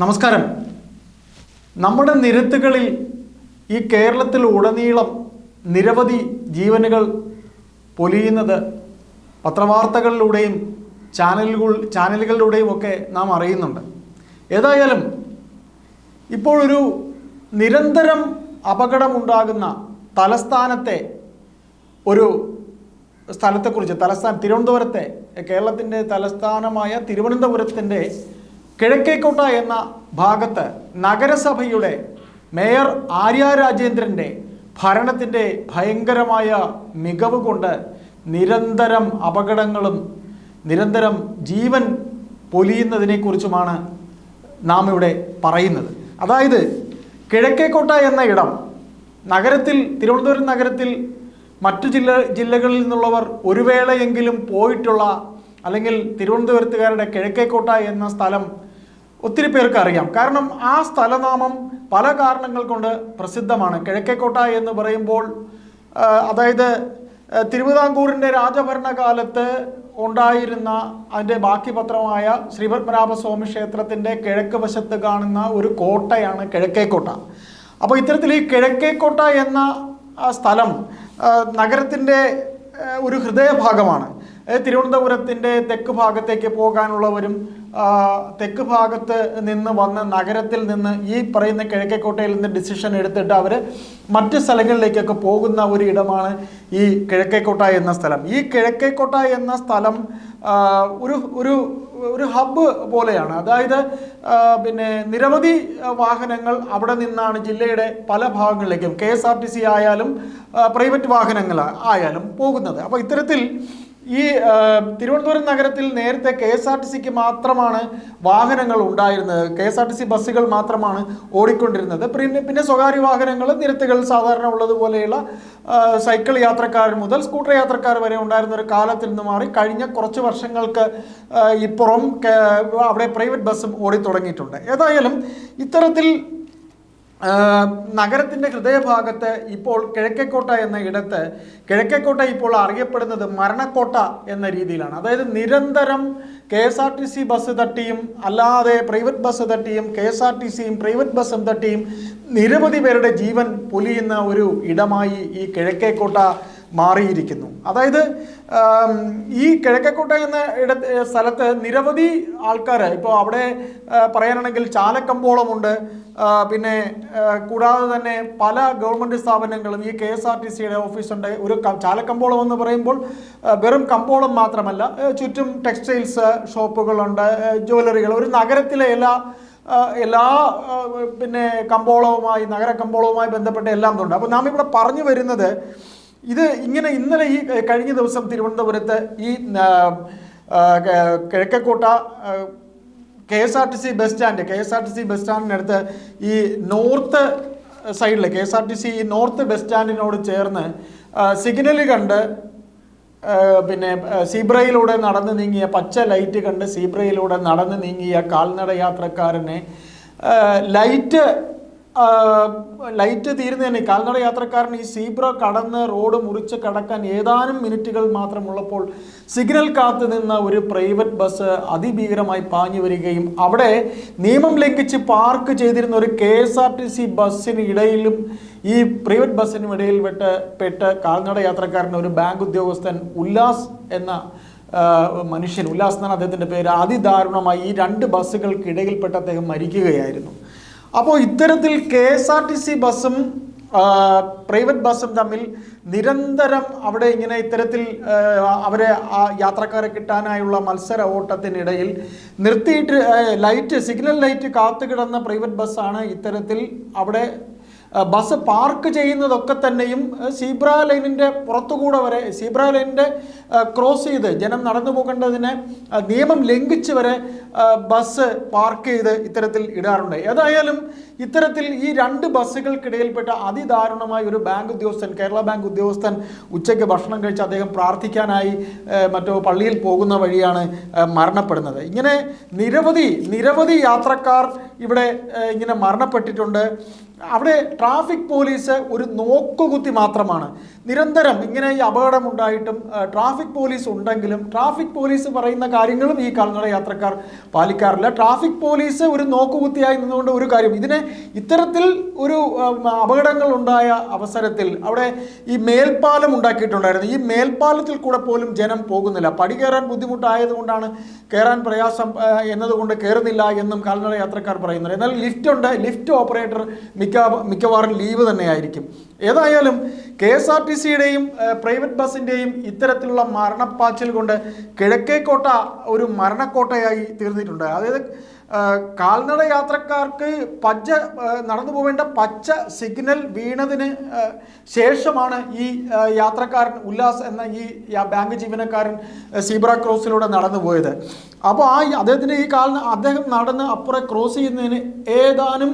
നമസ്കാരം. നമ്മുടെ നിരത്തുകളിൽ ഈ കേരളത്തിൽ ഉടനീളം നിരവധി ജീവനുകൾ പൊലിയുന്നത് പത്രവാർത്തകളിലൂടെയും ചാനലുകൾ ചാനലുകളിലൂടെയും ഒക്കെ നാം അറിയുന്നുണ്ട്. ഏതായാലും ഇപ്പോഴൊരു നിരന്തരം അപകടമുണ്ടാകുന്ന തലസ്ഥാനത്തെ ഒരു സ്ഥലത്തെക്കുറിച്ച് തലസ്ഥാന തിരുവനന്തപുരത്തെ കേരളത്തിന്റെ തലസ്ഥാനമായ തിരുവനന്തപുരത്തിന്റെ കിഴക്കേക്കോട്ട എന്ന ഭാഗത്ത് നഗരസഭയുടെ മേയർ ആര്യ രാജേന്ദ്രന്റെ ഭരണത്തിന്റെ ഭയങ്കരമായ മികവ് കൊണ്ട് നിരന്തരം അപകടങ്ങളും നിരന്തരം ജീവൻ പൊലിയുന്നതിനെക്കുറിച്ചുമാണ് നാം ഇവിടെ പറയുന്നത്. അതായത് കിഴക്കേക്കോട്ട എന്ന ഇടം നഗരത്തിൽ തിരുവനന്തപുരം നഗരത്തിൽ മറ്റു ജില്ല ജില്ലകളിൽ നിന്നുള്ളവർ ഒരു വേളയെങ്കിലും പോയിട്ടുള്ള അല്ലെങ്കിൽ തിരുവനന്തപുരത്തുകാരുടെ കിഴക്കേക്കോട്ട എന്ന സ്ഥലം ഒത്തിരി പേർക്ക് അറിയാം. കാരണം ആ സ്ഥലനാമം പല കാരണങ്ങൾ കൊണ്ട് പ്രസിദ്ധമാണ്. കിഴക്കേക്കോട്ട എന്ന് പറയുമ്പോൾ അതായത് തിരുവിതാംകൂറിന്റെ രാജഭരണകാലത്ത് ഉണ്ടായിരുന്ന അതിന്റെ ബാക്കി പത്രമായ ശ്രീപത്മനാഭസ്വാമി ക്ഷേത്രത്തിന്റെ കിഴക്ക് വശത്ത് കാണുന്ന ഒരു കോട്ടയാണ് കിഴക്കേക്കോട്ട. അപ്പോൾ ഇത്തരത്തിൽ ഈ കിഴക്കേക്കോട്ട എന്ന സ്ഥലം നഗരത്തിന്റെ ഒരു ഹൃദയഭാഗമാണ്. തിരുവനന്തപുരത്തിന്റെ തെക്ക് ഭാഗത്തേക്ക് പോകാനുള്ളവരും തെക്ക് ഭാഗത്ത് നിന്ന് വന്ന് നഗരത്തിൽ നിന്ന് ഈ പറയുന്ന കിഴക്കേക്കോട്ടയിൽ നിന്ന് ഡിസിഷൻ എടുത്തിട്ട് അവർ മറ്റ് സ്ഥലങ്ങളിലേക്കൊക്കെ പോകുന്ന ഒരു ഇടമാണ് ഈ കിഴക്കേക്കോട്ട എന്ന സ്ഥലം. ഈ കിഴക്കേക്കോട്ട എന്ന സ്ഥലം ഒരു ഒരു ഒരു ഹബ്ബ് പോലെയാണ്. അതായത് പിന്നെ നിരവധി വാഹനങ്ങൾ അവിടെ നിന്നാണ് ജില്ലയുടെ പല ഭാഗങ്ങളിലേക്കും K S R T C ആയാലും പ്രൈവറ്റ് വാഹനങ്ങൾ ആയാലും പോകുന്നത്. അപ്പോൾ ഇത്തരത്തിൽ ഈ തിരുവനന്തപുരം നഗരത്തിൽ നേരത്തെ കെ എസ് ആർ ടി സിക്ക് മാത്രമാണ് വാഹനങ്ങൾ ഉണ്ടായിരുന്നത്. K S R T C ബസ്സുകൾ മാത്രമാണ് ഓടിക്കൊണ്ടിരുന്നത്. പിന്നെ പിന്നെ സ്വകാര്യ വാഹനങ്ങൾ നിരത്തുകൾ സാധാരണ ഉള്ളതുപോലെയുള്ള സൈക്കിൾ യാത്രക്കാർ മുതൽ സ്കൂട്ടർ യാത്രക്കാർ വരെ ഉണ്ടായിരുന്ന ഒരു കാലത്തിൽ നിന്ന് മാറി കഴിഞ്ഞ കുറച്ച് വർഷങ്ങൾക്ക് ഇപ്പുറം അവിടെ പ്രൈവറ്റ് ബസ്സും ഓടിത്തുടങ്ങിയിട്ടുണ്ട്. ഏതായാലും ഇത്തരത്തിൽ നഗരത്തിന്റെ ഹൃദയഭാഗത്ത് ഇപ്പോൾ കിഴക്കേക്കോട്ട എന്ന ഇടത്ത് കിഴക്കേക്കോട്ട ഇപ്പോൾ അറിയപ്പെടുന്നത് മരണക്കോട്ട എന്ന രീതിയിലാണ്. അതായത് നിരന്തരം K S R T C bus തട്ടിയും അല്ലാതെ പ്രൈവറ്റ് ബസ് തട്ടിയും കെ എസ് ആർ ടി സിയും പ്രൈവറ്റ് ബസ്സും തട്ടിയും നിരവധി പേരുടെ ജീവൻ പൊലിയുന്ന ഒരു ഇടമായി ഈ കിഴക്കേക്കോട്ട മാറിയിരിക്കുന്നു. അതായത് ഈ കിഴക്കക്കോട്ട എന്ന ഇട സ്ഥലത്ത് നിരവധി ആൾക്കാർ ഇപ്പോൾ അവിടെ പറയാനാണെങ്കിൽ ചാലക്കമ്പോളമുണ്ട് പിന്നെ കൂടാതെ തന്നെ പല ഗവൺമെന്റ് സ്ഥാപനങ്ങളും ഈ കെ എസ് ആർ ടി സിയുടെ ഓഫീസുണ്ട്. ഒരു ചാലക്കമ്പോളം എന്ന് പറയുമ്പോൾ വെറും കമ്പോളം മാത്രമല്ല ചുറ്റും ടെക്സ്റ്റൈൽസ് ഷോപ്പുകളുണ്ട് ജ്വല്ലറികൾ. ഒരു നഗരത്തിലെ എല്ലാ എല്ലാ പിന്നെ കമ്പോളവുമായി നഗര കമ്പോളവുമായി ബന്ധപ്പെട്ട എല്ലാം ഉണ്ട് അപ്പോൾ നാം ഇവിടെ പറഞ്ഞു വരുന്നത് ഇത് ഇങ്ങനെ ഇന്നലെ ഈ കഴിഞ്ഞ ദിവസം തിരുവനന്തപുരത്ത് ഈ Kizhakkekotta K- S R T C bus stand K S R T C bus സ്റ്റാൻഡിനടുത്ത് ഈ നോർത്ത് സൈഡിൽ K S R T C north bus സ്റ്റാൻഡിനോട് ചേർന്ന് സിഗ്നൽ കണ്ട് പിന്നെ സീബ്രയിലൂടെ നടന്ന് നീങ്ങിയ പച്ച ലൈറ്റ് കണ്ട് സീബ്രയിലൂടെ നടന്ന് നീങ്ങിയ കാൽനട യാത്രക്കാരനെ ആ, ലൈറ്റ് തീരുന്ന ലൈറ്റ് തീരുന്നതന്നെ കാൽനട യാത്രക്കാരൻ ഈ സീബ്ര കടന്ന് റോഡ് മുറിച്ച് കടക്കാൻ ഏതാനും മിനിറ്റുകൾ മാത്രമുള്ളപ്പോൾ സിഗ്നൽ കാത്ത് നിന്ന ഒരു പ്രൈവറ്റ് ബസ് അതിഭീകരമായി പാഞ്ഞു വരികയും അവിടെ നിയമം ലംഘിച്ച് പാർക്ക് ചെയ്തിരുന്ന ഒരു K S R T C ബസ്സിന് ഇടയിലും ഈ പ്രൈവറ്റ് ബസ്സിനും ഇടയിൽ വിട്ട് പെട്ട് കാൽനട യാത്രക്കാരൻ ഒരു ബാങ്ക് ഉദ്യോഗസ്ഥൻ ഉല്ലാസ് എന്ന മനുഷ്യൻ ഉല്ലാസ് എന്നാണ് അദ്ദേഹത്തിന്റെ പേര് അതിദാരുണമായി ഈ രണ്ട് ബസ്സുകൾക്കിടയിൽപ്പെട്ട് അദ്ദേഹം മരിക്കുകയായിരുന്നു. അപ്പോൾ ഇത്തരത്തിൽ K S R T C ബസ്സും പ്രൈവറ്റ് ബസ്സും തമ്മിൽ നിരന്തരം അവിടെ ഇങ്ങനെ ഇത്തരത്തിൽ അവരെ യാത്രക്കാരെ കിട്ടാനായുള്ള മത്സര ഓട്ടത്തിനിടയിൽ നിർത്തിയിട്ട് ലൈറ്റ് സിഗ്നൽ ലൈറ്റ് കാത്തു കിടന്ന പ്രൈവറ്റ് ബസ്സാണ് ഇത്തരത്തിൽ അവിടെ ബസ് പാർക്ക് ചെയ്യുന്നതൊക്കെ തന്നെയും സീബ്ര ലൈനിന്റെ പുറത്തുകൂടെ വരെ സീബ്ര ലൈനിന്റെ ക്രോസ് ചെയ്ത് ജനം നടന്നു പോകേണ്ടതിനെ നിയമം ലംഘിച്ച് വരെ ബസ് പാർക്ക് ചെയ്ത് ഇത്തരത്തിൽ ഇടാറുണ്ട്. ഏതായാലും ഇത്തരത്തിൽ ഈ രണ്ട് ബസ്സുകൾക്കിടയിൽപ്പെട്ട അതിദാരുണമായ ഒരു ബാങ്ക് ഉദ്യോഗസ്ഥൻ കേരള ബാങ്ക് ഉദ്യോഗസ്ഥൻ ഉച്ചയ്ക്ക് ഭക്ഷണം കഴിച്ച് അദ്ദേഹം പ്രാർത്ഥിക്കാനായി മറ്റോ പള്ളിയിൽ പോകുന്ന വഴിയാണ് മരണപ്പെടുന്നത്. ഇങ്ങനെ നിരവധി നിരവധി യാത്രക്കാർ ഇവിടെ ഇങ്ങനെ മരണപ്പെട്ടിട്ടുണ്ട്. അവിടെ ട്രാഫിക് പോലീസ് ഒരു നോക്കുകുത്തി മാത്രമാണ്. നിരന്തരം ഇങ്ങനെ ഈ അപകടമുണ്ടായിട്ടും ട്രാഫിക് പോലീസ് ഉണ്ടെങ്കിലും ട്രാഫിക് പോലീസ് പറയുന്ന കാര്യങ്ങളും ഈ കാൽനട യാത്രക്കാർ പാലിക്കാറില്ല. ട്രാഫിക് പോലീസ് ഒരു നോക്കുകുത്തിയായി നിന്നുകൊണ്ട് ഒരു കാര്യം ഇതിനെ ഇത്തരത്തിൽ ഒരു അപകടങ്ങൾ ഉണ്ടായ അവസരത്തിൽ അവിടെ ഈ മേൽപ്പാലം ഉണ്ടാക്കിയിട്ടുണ്ടായിരുന്നു. ഈ മേൽപ്പാലത്തിൽ കൂടെ പോലും ജനം പോകുന്നില്ല. പടി കയറാൻ ബുദ്ധിമുട്ടായതുകൊണ്ടാണ് കയറാൻ പ്രയാസം എന്നതുകൊണ്ട് കയറുന്നില്ല എന്നും കാൽനട യാത്രക്കാർ പറയുന്നത് എന്നാൽ ലിഫ്റ്റ് ഉണ്ട്. ലിഫ്റ്റ് ഓപ്പറേറ്റർ മിക്ക മിക്കവാറും ലീവ് തന്നെയായിരിക്കും. ഏതായാലും കെ എസ് ആർ ടി സിയുടെയും പ്രൈവറ്റ് ബസ്സിന്റെയും ഇത്തരത്തിലുള്ള മരണപ്പാച്ചിൽ കൊണ്ട് കിഴക്കേക്കോട്ട ഒരു മരണക്കോട്ടയായി തീർന്നിട്ടുണ്ട്. അതായത് കാൽനട യാത്രക്കാർക്ക് പച്ച നടന്നു പോവേണ്ട പച്ച സിഗ്നൽ വീണതിന് ശേഷമാണ് ഈ യാത്രക്കാരൻ ഉല്ലാസ് എന്ന ഈ ബാങ്ക് ജീവനക്കാരൻ സീബ്ര ക്രോസിലൂടെ നടന്നു പോയത്. അപ്പോൾ ആ അദ്ദേഹത്തിന്റെ ഈ കാലിന് അദ്ദേഹം നടന്ന് അപ്പുറം ക്രോസ് ചെയ്യുന്നതിന് ഏതാനും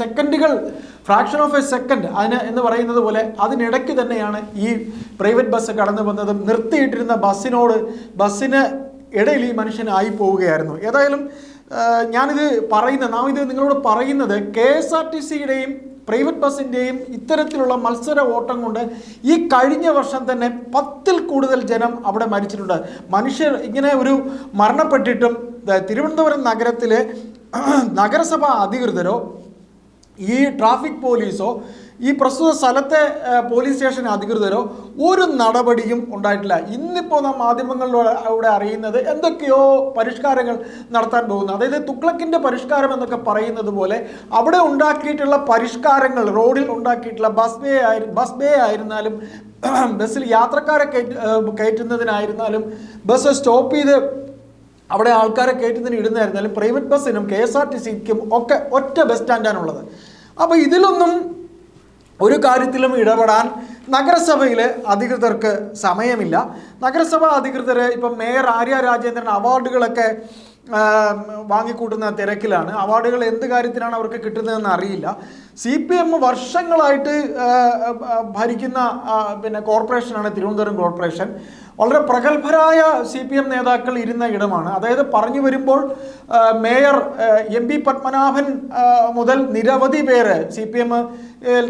സെക്കൻഡുകൾ ഫ്രാക്ഷൻ ഓഫ് എ സെക്കൻഡ് അതിന് എന്ന് പറയുന്നത് പോലെ അതിനിടയ്ക്ക് തന്നെയാണ് ഈ പ്രൈവറ്റ് ബസ് കടന്നു വന്നതും നിർത്തിയിട്ടിരുന്ന ബസ്സിനോട് ബസ്സിന് ഇടയിൽ ഈ മനുഷ്യനായി പോവുകയായിരുന്നു. ഏതായാലും ഞാനിത് പറയുന്നത് നാം ഇത് നിങ്ങളോട് പറയുന്നത് കെ എസ് ആർ ടി സിയുടെയും പ്രൈവറ്റ് ബസ്സിന്റെയും ഇത്തരത്തിലുള്ള മത്സര ഓട്ടം കൊണ്ട് ഈ കഴിഞ്ഞ വർഷം തന്നെ പത്തിൽ കൂടുതൽ ജനം അവിടെ മരിച്ചിട്ടുണ്ട്. മനുഷ്യർ ഇങ്ങനെ ഒരു മരണപ്പെട്ടിട്ടും തിരുവനന്തപുരം നഗരത്തിലെ നഗരസഭാ അധികൃതരോ ഈ ട്രാഫിക് പോലീസോ ഈ പ്രസ്തുത സ്ഥലത്തെ പോലീസ് സ്റ്റേഷൻ അധികൃതരോ ഒരു നടപടിയും ഉണ്ടായിട്ടില്ല. ഇന്നിപ്പോൾ നാം മാധ്യമങ്ങളിലൂടെ അറിയുന്നത് എന്തൊക്കെയോ പരിഷ്കാരങ്ങൾ നടത്താൻ പോകുന്നു. അതായത് തുക്ലക്കിന്റെ പരിഷ്കാരം എന്നൊക്കെ പറയുന്നത് പോലെ അവിടെ ഉണ്ടാക്കിയിട്ടുള്ള പരിഷ്കാരങ്ങൾ റോഡിൽ ഉണ്ടാക്കിയിട്ടുള്ള ബസ് വേ ആയി ബസ് വേ ആയിരുന്നാലും ബസ്സിൽ യാത്രക്കാരെ കയറ്റി കയറ്റുന്നതിനായിരുന്നാലും ബസ് സ്റ്റോപ്പ് ചെയ്ത് അവിടെ ആൾക്കാരെ കയറ്റുന്നതിന് ഇടുന്നതായിരുന്നാലും പ്രൈവറ്റ് ബസ്സിനും കെ എസ് ആർ ടി സിക്കും ഒക്കെ ഒറ്റ ബസ് സ്റ്റാൻഡാണുള്ളത്. അപ്പോൾ ഇതിലൊന്നും ഒരു കാര്യത്തിലും ഇടപെടാൻ നഗരസഭയിലെ അധികൃതർക്ക് സമയമില്ല. നഗരസഭാ അധികൃതർ ഇപ്പം മേയർ ആര്യ രാജേന്ദ്രൻ അവാർഡുകളൊക്കെ വാങ്ങിക്കൂട്ടുന്ന തിരക്കിലാണ്. അവാർഡുകൾ എന്ത് കാര്യത്തിനാണ് അവർക്ക് കിട്ടുന്നതെന്ന് അറിയില്ല. സി പി എം വർഷങ്ങളായിട്ട് ഭരിക്കുന്ന പിന്നെ കോർപ്പറേഷനാണ് തിരുവനന്തപുരം കോർപ്പറേഷൻ. വളരെ പ്രഗത്ഭരായ സി പി എം നേതാക്കൾ ഇരുന്ന ഇടമാണ്. അതായത് പറഞ്ഞു വരുമ്പോൾ മേയർ എം പി പത്മനാഭൻ മുതൽ നിരവധി പേര് സി പി എം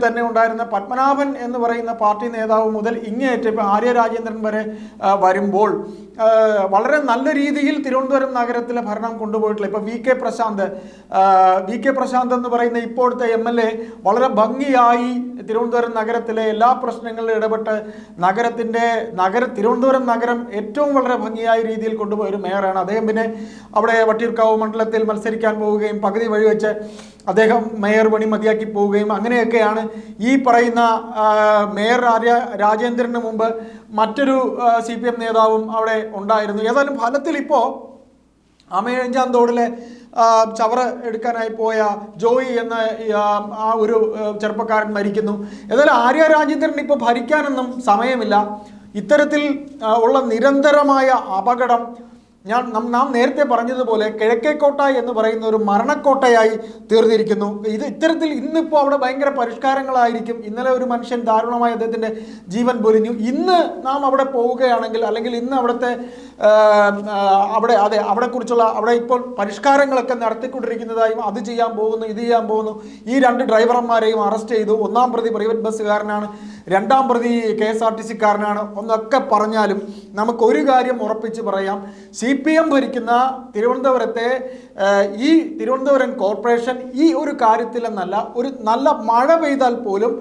തന്നെ ഉണ്ടായിരുന്ന പത്മനാഭൻ എന്ന് പറയുന്ന പാർട്ടി നേതാവ് മുതൽ ഇങ്ങേയറ്റം ഇപ്പം ആര്യ രാജേന്ദ്രൻ വരെ വരുമ്പോൾ വളരെ നല്ല രീതിയിൽ തിരുവനന്തപുരം നഗരത്തിലെ ഭരണം കൊണ്ടുപോയിട്ടുള്ള ഇപ്പം V K Prashanth V K Prashanth എന്ന് പറയുന്ന ഇപ്പോഴത്തെ എം എൽ എ വളരെ ഭംഗിയായി തിരുവനന്തപുരം നഗരത്തിലെ എല്ലാ പ്രശ്നങ്ങളിലും ഇടപെട്ട് നഗരത്തിന്റെ നഗര തിരുവനന്തപുരം നഗരം ഏറ്റവും വളരെ ഭംഗിയായ രീതിയിൽ കൊണ്ടുപോയ ഒരു മേയറാണ്. അദ്ദേഹം പിന്നെ അവിടെ വട്ടിയൂർക്കാവ് മണ്ഡലത്തിൽ മത്സരിക്കാൻ പോവുകയും പകുതി വഴി വെച്ച് അദ്ദേഹം മേയർ പണി മതിയാക്കി പോവുകയും അങ്ങനെയൊക്കെയാണ് ഈ പറയുന്ന മേയർ ആര്യ രാജേന്ദ്രന് മുമ്പ് മറ്റൊരു സി പി എം നേതാവും അവിടെ ഉണ്ടായിരുന്നു. ഏതായാലും ഫലത്തിൽ ഇപ്പോൾ അമയഞ്ചാം തോടിലെ ആ, ചവറ് എടുക്കാനായി പോയ ജോയി എന്ന ആ, ഒരു ചെറുപ്പക്കാരൻ മരിക്കുന്നു. എന്നാൽ ആര്യ രാജേന്ദ്രൻ ഇപ്പോൾ ഭരിക്കാനൊന്നും സമയമില്ല. ഇത്തരത്തിൽ ഉള്ള നിരന്തരമായ അപകടം ഞാൻ നം- നേരത്തെ പറഞ്ഞതുപോലെ കിഴക്കേക്കോട്ട എന്ന് പറയുന്ന ഒരു മരണക്കോട്ടയായി തീർന്നിരിക്കുന്നു. ഇത് ഇത്തരത്തിൽ ഇന്നിപ്പോൾ അവിടെ ഭയങ്കര പരിഷ്കാരങ്ങളായിരിക്കും. ഇന്നലെ ഒരു മനുഷ്യൻ ദാരുണമായി അദ്ദേഹത്തിന്റെ ജീവൻ പൊലിഞ്ഞു. ഇന്ന് നാം അവിടെ പോവുകയാണെങ്കിൽ അല്ലെങ്കിൽ ഇന്ന് അവിടുത്തെ അവിടെ അതെ അവിടെക്കുറിച്ചുള്ള അവിടെ ഇപ്പോൾ പരിഷ്കാരങ്ങളൊക്കെ നടത്തിക്കൊണ്ടിരിക്കുന്നതായും അത് ചെയ്യാൻ പോകുന്നു ഇത് ചെയ്യാൻ പോകുന്നു. ഈ രണ്ട് ഡ്രൈവർമാരെയും അറസ്റ്റ് ചെയ്തു. ഒന്നാം പ്രതി പ്രൈവറ്റ് ബസ്സുകാരനാണ് രണ്ടാം പ്രതി കെ എസ് ആർ ടി സിക്കാരനാണ്. ഒന്നൊക്കെ പറഞ്ഞാലും നമുക്കൊരു കാര്യം ഉറപ്പിച്ച് പറയാം. സി പി എം ഭരിക്കുന്ന തിരുവനന്തപുരത്തെ ഈ തിരുവനന്തപുരം കോർപ്പറേഷൻ ഈ ഒരു കാര്യത്തിലെന്നല്ല ഒരു നല്ല മഴ പെയ്താൽ പോലും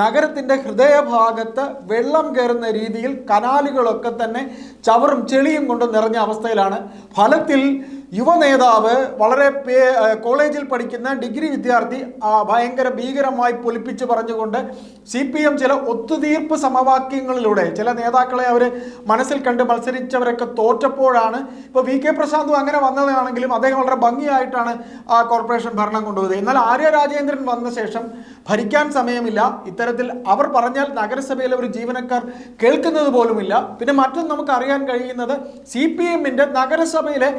നഗരത്തിന്റെ ഹൃദയഭാഗത്ത് വെള്ളം കയറുന്ന രീതിയിൽ കനാലുകളൊക്കെ തന്നെ ചവറും ചെളിയും കൊണ്ട് നിറഞ്ഞ അവസ്ഥയിലാണ്. ഫലത്തിൽ യുവനേതാവ് വളരെ കോളേജിൽ പഠിക്കുന്ന ഡിഗ്രി വിദ്യാർത്ഥി ഭയങ്കര ഭീകരമായി പൊലിപ്പിച്ച് പറഞ്ഞുകൊണ്ട് സി പി എം ചില ഒത്തുതീർപ്പ് സമവാക്യങ്ങളിലൂടെ ചില നേതാക്കളെ അവർ മനസ്സിൽ കണ്ട് മത്സരിച്ചവരൊക്കെ തോറ്റപ്പോഴാണ് ഇപ്പോൾ വി കെ പ്രശാന്തും അങ്ങനെ വന്നതാണെങ്കിലും അദ്ദേഹം വളരെ ഭംഗിയായിട്ടാണ് ആ കോർപ്പറേഷൻ ഭരണം കൊണ്ടുപോയത്. എന്നാൽ ആര്യ രാജേന്ദ്രൻ വന്ന ശേഷം ഭരിക്കാൻ സമയമില്ല. ഇത്തരത്തിൽ അവർ പറഞ്ഞാൽ നഗരസഭയിലെ ഒരു ജീവനക്കാർ കേൾക്കുന്നത് പോലുമില്ല പിന്നെ മറ്റൊന്ന് നമുക്ക് അറിയാൻ കഴിയുന്നത് സി പി എമ്മിന്റെ നഗരസഭയിലെ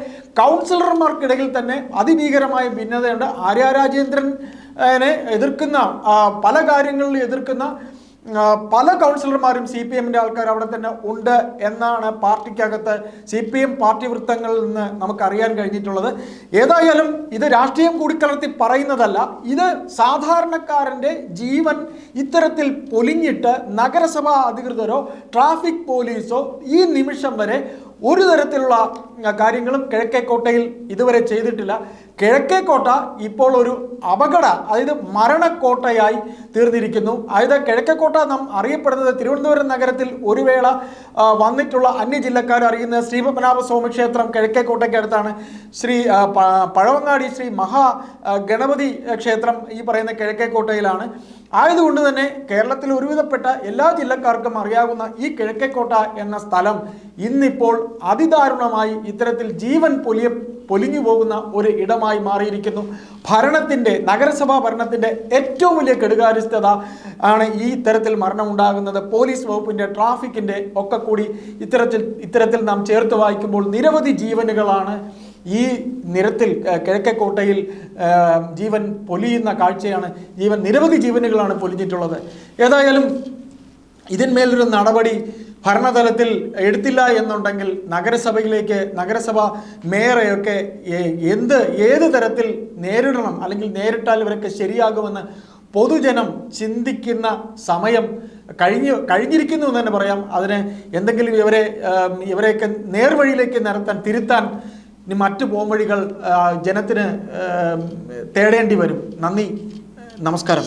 കൗൺസിലർമാർക്കിടയിൽ തന്നെ അതിഭീകരമായ ഭിന്നതയുണ്ട്. ആര്യ രാജേന്ദ്രനെ എതിർക്കുന്ന പല കാര്യങ്ങളിൽ എതിർക്കുന്ന പല കൗൺസിലർമാരും സി പി എമ്മിന്റെ ആൾക്കാർ അവിടെ തന്നെ ഉണ്ട് എന്നാണ് പാർട്ടിക്കകത്ത് സി പി എം പാർട്ടി വൃത്തങ്ങളിൽ നിന്ന് നമുക്കറിയാൻ കഴിഞ്ഞിട്ടുള്ളത്. ഏതായാലും ഇത് രാഷ്ട്രീയം കൂടിക്കലർത്തി പറയുന്നതല്ല ഇത് സാധാരണക്കാരന്റെ ജീവൻ ഇത്തരത്തിൽ പൊലിഞ്ഞിട്ട് നഗരസഭാ അധികൃതരോ ട്രാഫിക് പോലീസോ ഈ നിമിഷം വരെ ഒരു തരത്തിലുള്ള കാര്യങ്ങളും കിഴക്കേക്കോട്ടയിൽ ഇതുവരെ ചെയ്തിട്ടില്ല. കിഴക്കേക്കോട്ട ഇപ്പോൾ ഒരു അപകട അതായത് മരണക്കോട്ടയായി തീർന്നിരിക്കുന്നു. അതായത് കിഴക്കേക്കോട്ട നാം അറിയപ്പെടുന്നത് തിരുവനന്തപുരം നഗരത്തിൽ ഒരു വേള വന്നിട്ടുള്ള വന്നിട്ടുള്ള അന്യജില്ലക്കാർ അറിയുന്ന ശ്രീപത്മനാഭ സ്വാമി ക്ഷേത്രം കിഴക്കേക്കോട്ടയ്ക്കടുത്താണ് ശ്രീ പഴവങ്ങാടി ശ്രീ മഹാ ഗണപതി ക്ഷേത്രം ഈ പറയുന്ന കിഴക്കേക്കോട്ടയിലാണ്. ആയതുകൊണ്ട് തന്നെ കേരളത്തിൽ ഒരുവിധപ്പെട്ട എല്ലാ ജില്ലക്കാർക്കും അറിയാവുന്ന ഈ കിഴക്കേക്കോട്ട എന്ന സ്ഥലം ഇന്നിപ്പോൾ അതിദാരുണമായി ഇത്തരത്തിൽ ജീവൻ പൊലിയ പൊലിഞ്ഞു പോകുന്ന ഒരു ഇടമായി മാറിയിരിക്കുന്നു. ഭരണത്തിന്റെ നഗരസഭാ ഭരണത്തിന്റെ ഏറ്റവും വലിയ കെടുകാര്യസ്ഥത ആണ് ഈ ഇത്തരത്തിൽ മരണമുണ്ടാകുന്നത്. പോലീസ് വകുപ്പിന്റെ ട്രാഫിക്കിന്റെ ഒക്കെ കൂടി ഇത്തരത്തിൽ ഇത്തരത്തിൽ നാം ചേർത്ത് വായിക്കുമ്പോൾ നിരവധി ജീവനുകളാണ് ഈ നിരത്തിൽ കിഴക്കേക്കോട്ടയിൽ ജീവൻ പൊലിയുന്ന കാഴ്ചയാണ് ജീവൻ നിരവധി ജീവനുകളാണ് പൊലിഞ്ഞിട്ടുള്ളത്. ഏതായാലും ഇതിന്മേലൊരു നടപടി ഭരണതലത്തിൽ എടുത്തില്ല എന്നുണ്ടെങ്കിൽ നഗരസഭയിലേക്ക് നഗരസഭ മേയറെയൊക്കെ എന്ത് ഏത് തരത്തിൽ നേരിടണം അല്ലെങ്കിൽ നേരിട്ടാൽ ഇവരൊക്കെ ശരിയാകുമെന്ന് പൊതുജനം ചിന്തിക്കുന്ന സമയം കഴിഞ്ഞു കഴിഞ്ഞിരിക്കുന്നു എന്ന് തന്നെ പറയാം. അതിന് എന്തെങ്കിലും ഇവരെ ഇവരെയൊക്കെ നേർവഴിയിലേക്ക് നിരത്താൻ തിരുത്താൻ ഇനി മറ്റു പോംവഴികൾ ജനത്തിന് തേടേണ്ടി വരും. നന്ദി. നമസ്കാരം.